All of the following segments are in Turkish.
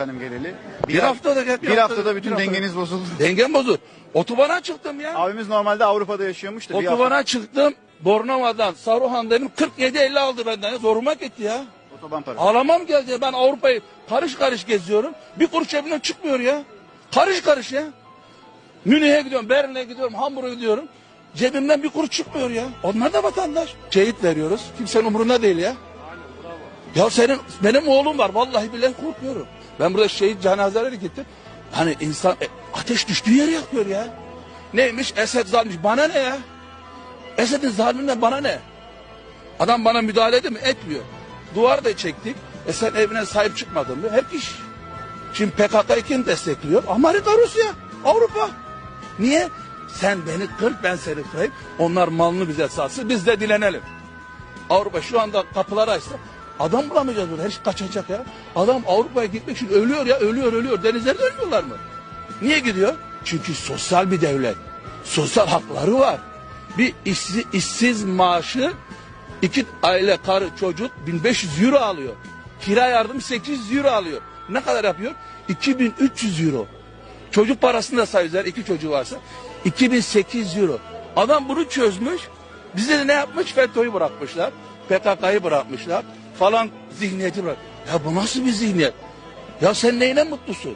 efendim geleli. Bir haftada gel, bir bir haftada- haftada bütün bir haftada. dengeniz bozuldu. Dengem bozuldu. Otobana çıktım ya. Abimiz normalde Avrupa'da yaşıyormuş da bir Otobana çıktım. Bornova'dan Saruhan'dayım 47-50 aldı benden. Zoruma gitti ya. otoban parası. Ağlamam geldi. Ben Avrupa'yı karış karış geziyorum. Bir kuruş cebimden çıkmıyor ya. Karış karış ya. Münih'e gidiyorum, Berlin'e gidiyorum, Hamburg'a gidiyorum. Cebimden bir kuruş çıkmıyor ya. Onlar da vatandaş. Şehit veriyoruz. Kimsenin umurunda değil ya. Ya senin, benim oğlum var. Vallahi billahi korkuyorum. Ben burada şehit cenazeleri gittim. Hani insan e, ateş düştüğü yere yakıyor ya. Neymiş? Esed zalmiş. Bana ne ya? Esed'in zalimine bana ne? Adam bana müdahale ediyor mu? Etmiyor. Duvar da çektik. E sen evine sahip çıkmadın mı? Hep iş. Şimdi PKK'yı kim destekliyor? Amerika, Rusya, Avrupa. Niye? Sen beni kır, ben seni kırayım. Onlar malını bize satsın, biz de dilenelim. Avrupa şu anda kapıları açsa adam bulamayacağız burada. Her şey kaçacak ya. Adam Avrupa'ya gitmek için ölüyor ya, ölüyor, ölüyor. Denizlerde ölmüyorlar mı? Niye gidiyor? Çünkü sosyal bir devlet. Sosyal hakları var. Bir işsiz, işsiz maaşı iki aile, karı, çocuk 1500 euro alıyor. Kira yardım 800 euro alıyor. Ne kadar yapıyor? 2300 euro. Çocuk parasını da sayıyorlar iki çocuğu varsa. 2800 euro. Adam bunu çözmüş. Bize de ne yapmış? FETÖ'yü bırakmışlar. PKK'yı bırakmışlar. Falan zihniyeti bırak. Ya bu nasıl bir zihniyet? Ya sen neyine mutlusun?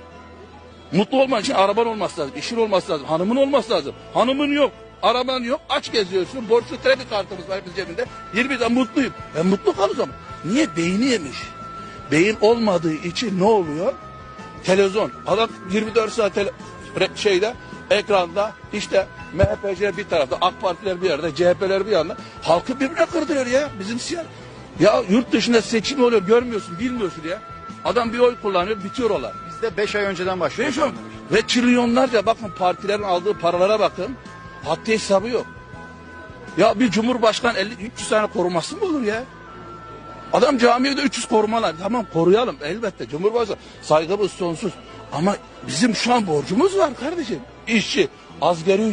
Mutlu olman için araban olması lazım, işin olması lazım, hanımın olması lazım. Hanımın yok, araban yok, aç geziyorsun, borçlu kredi kartımız var hepimiz cebinde. 20 de mutluyum. Ben mutlu kal. Niye? Beyni yemiş. Beyin olmadığı için ne oluyor? Televizyon. Adam 24 saat tele- şeyde, ekranda işte MHP'ciler bir tarafta, AK Partiler bir yerde, CHP'ler bir yanda. Halkı birbirine kırdırıyor ya. Bizim siyah. Ya yurt dışında seçim oluyor görmüyorsun, bilmiyorsun ya. Adam bir oy kullanıyor, bitiyor olay. Bizde 5 ay önceden başlıyor. Beş on. Ve trilyonlarca bakın partilerin aldığı paralara bakın. Haddi hesabı yok. Ya bir cumhurbaşkanı 50 300 tane koruması mı olur ya? Adam camiye de 300 korumalar. Tamam koruyalım elbette. Cumhurbaşkanı saygımız sonsuz. Ama bizim şu an borcumuz var kardeşim. İşçi, asgari ücret.